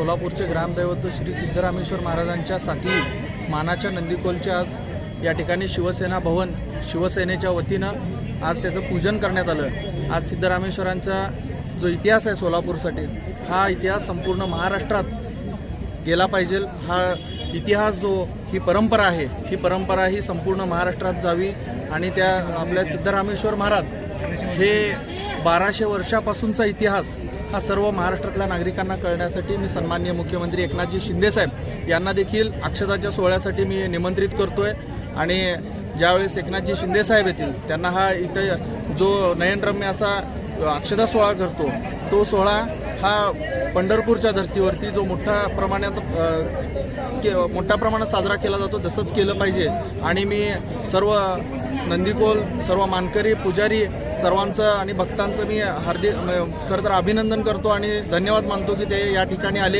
सोलापूरचे ग्रामदैवत श्री सिद्धरामेश्वर महाराजांच्या साथी मानाच्या नंदीकोलच्या आज या ठिकाणी शिवसेना भवन शिवसेनेच्या वतीनं आज त्याचं पूजन करण्यात आलं. आज सिद्धरामेश्वरांचा जो इतिहास आहे सोलापूरसाठी हा इतिहास संपूर्ण महाराष्ट्रात गेला पाहिजे. हा इतिहास जो ही परंपरा आहे ही परंपरा ही संपूर्ण महाराष्ट्रात जावी आणि त्या आपल्या सिद्धरामेश्वर महाराज हे बाराशे वर्षापासूनचा इतिहास हा सर्व महाराष्ट्रातल्या नागरिकांना कळण्यासाठी मी सन्माननीय मुख्यमंत्री एकनाथजी शिंदेसाहेब यांना देखील अक्षताच्या सोहळ्यासाठी मी निमंत्रित करतोय. आणि ज्यावेळेस एकनाथजी शिंदेसाहेब येतील त्यांना हा इथं जो नयनरम्य असा अक्षता सोहळा करतो तो सोहळा हा पंढरपूरच्या धर्तीवरती जो मोठ्या प्रमाणात के- मोठ्या प्रमाणात साजरा केला जातो तसंच केलं पाहिजे. आणि मी सर्व नंदीकोल सर्व मानकरी पुजारी सर्वांचं आणि भक्तांचं मी हार्दिक खरं तर अभिनंदन करतो आणि धन्यवाद मानतो की ते या ठिकाणी आले.